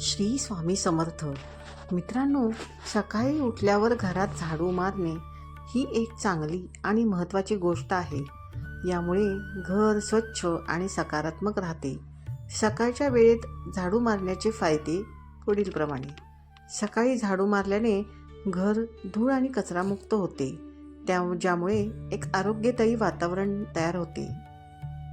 श्री स्वामी समर्थ. मित्रांनो सकाळी उठल्यावर घरात झाडू मारणे ही एक चांगली आणि महत्त्वाची गोष्ट आहे. यामुळे घर स्वच्छ आणि सकारात्मक राहते. सकाळच्या वेळेत झाडू मारण्याचे फायदे पुढीलप्रमाणे सकाळी झाडू मारल्याने घर धूळ आणि कचरामुक्त होते. त्या ज्यामुळे एक आरोग्यदायी वातावरण तयार होते.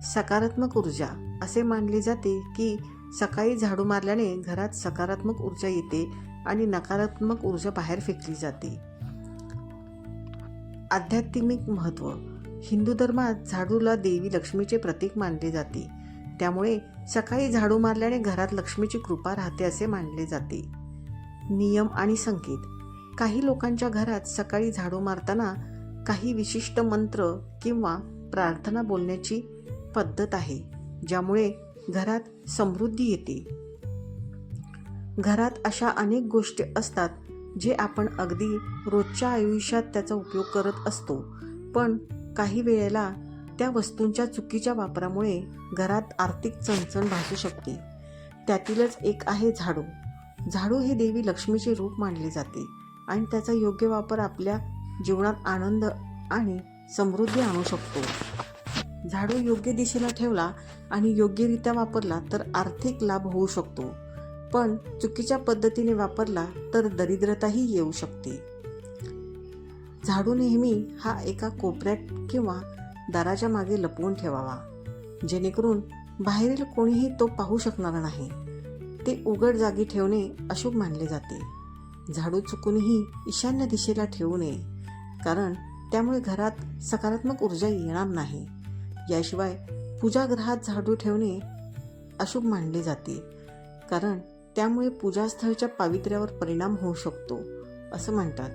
सकारात्मक ऊर्जा असे मानले जाते की सकाळी झाडू मारल्याने घरात सकारात्मक ऊर्जा येते आणि नकारात्मक ऊर्जा बाहेर फेकली जाते. आध्यात्मिक महत्त्व. हिंदू धर्मात झाडूला देवी लक्ष्मीचे प्रतीक मानले जाते. त्यामुळे सकाळी झाडू मारल्याने घरात लक्ष्मीची कृपा राहते असे मानले जाते. नियम आणि संकेत. काही लोकांच्या घरात सकाळी झाडू मारताना काही विशिष्ट मंत्र किंवा प्रार्थना बोलण्याची पद्धत आहे ज्यामुळे घरात समृद्धी येते. घरात अशा अनेक गोष्टी असतात जे आपण अगदी रोजच्या आयुष्यात त्याचा उपयोग करत असतो. पण काही वेळेला त्या वस्तूंच्या चुकीच्या वापरामुळे घरात आर्थिक चणचण भासू शकते. त्यातीलच एक आहे झाडू. झाडू हे देवी लक्ष्मीचे रूप मानले जाते आणि त्याचा योग्य वापर आपल्या जीवनात आनंद आणि समृद्धी आणू शकतो. झाडू योग्य दिशेला ठेवला आणि योग्यरित्या वापरला तर आर्थिक लाभ होऊ शकतो. पण चुकीच्या पद्धतीने वापरला तर दरिद्रताही येऊ शकते. झाडू नेहमी हा एका कोपऱ्यात किंवा दाराच्या मागे लपवून ठेवावा. जेणेकरून बाहेरील कोणीही तो पाहू शकणार नाही. ते उघड जागी ठेवणे अशुभ मानले जाते. झाडू चुकूनही ईशान्य दिशेला ठेवू नये कारण त्यामुळे घरात सकारात्मक ऊर्जा येणार नाही. याशिवाय पूजागृहात झाडू ठेवणे अशुभ मानले जाते. कारण त्यामुळे पूजास्थळच्या पावित्र्यावर परिणाम होऊ शकतो असं म्हणतात.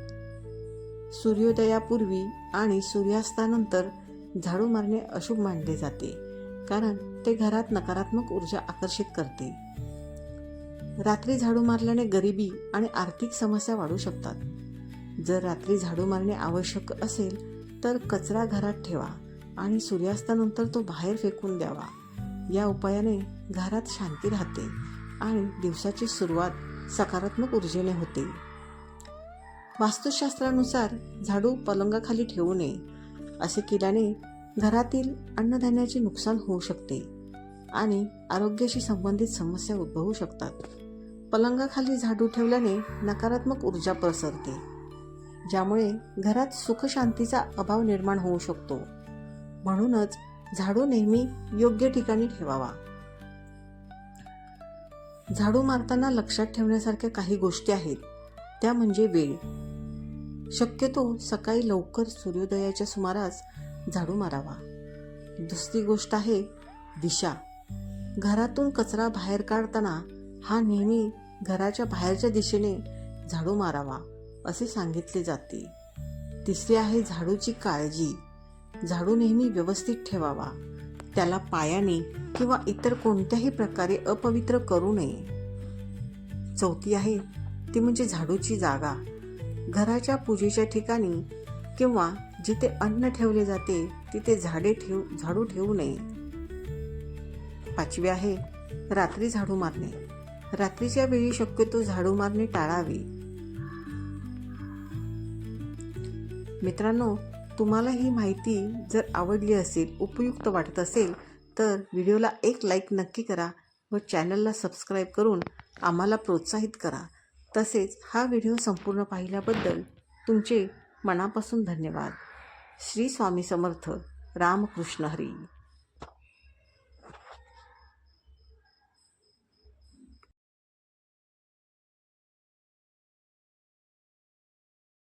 सूर्योदयापूर्वी आणि सूर्यास्तानंतर झाडू मारणे अशुभ मानले जाते कारण ते घरात नकारात्मक ऊर्जा आकर्षित करते. रात्री झाडू मारल्याने गरिबी आणि आर्थिक समस्या वाढू शकतात. जर रात्री झाडू मारणे आवश्यक असेल तर कचरा घरात ठेवा. आणि सूर्यास्तानंतर तो बाहेर फेकून द्यावा. या उपायाने घरात शांती राहते आणि दिवसाची सुरुवात सकारात्मक ऊर्जेने होते. वास्तुशास्त्रानुसार झाडू पलंगाखाली ठेवू नये. असे केल्याने घरातील अन्नधान्याचे नुकसान होऊ शकते आणि आरोग्याशी संबंधित समस्या उद्भवू शकतात. पलंगाखाली झाडू ठेवल्याने नकारात्मक ऊर्जा पसरते ज्यामुळे घरात सुखशांतीचा अभाव निर्माण होऊ शकतो. म्हणूनच झाडू नेहमी योग्य ठिकाणी ठेवावा. झाडू मारताना लक्षात ठेवण्यासारख्या काही गोष्टी आहेत. त्या म्हणजे वेळ. शक्यतो सकाळी लवकर सूर्योदयाच्या सुमारास झाडू मारावा. दुसरी गोष्ट आहे दिशा. घरातून कचरा बाहेर काढताना हा नेहमी घराच्या बाहेरच्या दिशेने झाडू मारावा असे सांगितले जाते. तिसरी आहे झाडूची काळजी. झाडू नेहमी व्यवस्थित ठेवावा. त्याला पायाने किंवा इतर कोणत्याही प्रकारे अपवित्र करू नये. चौथी आहे ती म्हणजे झाडूची जागा. घराच्या पूजेच्या ठिकाणी किंवा जिथे अन्न ठेवले जाते तिथे झाडे ठेव झाडू ठेवू नये. पाचवी आहे रात्री झाडू मारणे. रात्रीच्या वेळी शक्यतो झाडू मारणे टाळावे. मित्रांनो तुम्हाला ही माहिती जर आवडली असेल उपयुक्त वाटत असेल तर व्हिडिओला एक लाईक नक्की करा व चॅनलला सबस्क्राईब करून आम्हाला प्रोत्साहित करा. तसेच हा व्हिडिओ संपूर्ण पाहिल्याबद्दल तुमचे मनापासून धन्यवाद. श्री स्वामी समर्थ. रामकृष्ण हरी.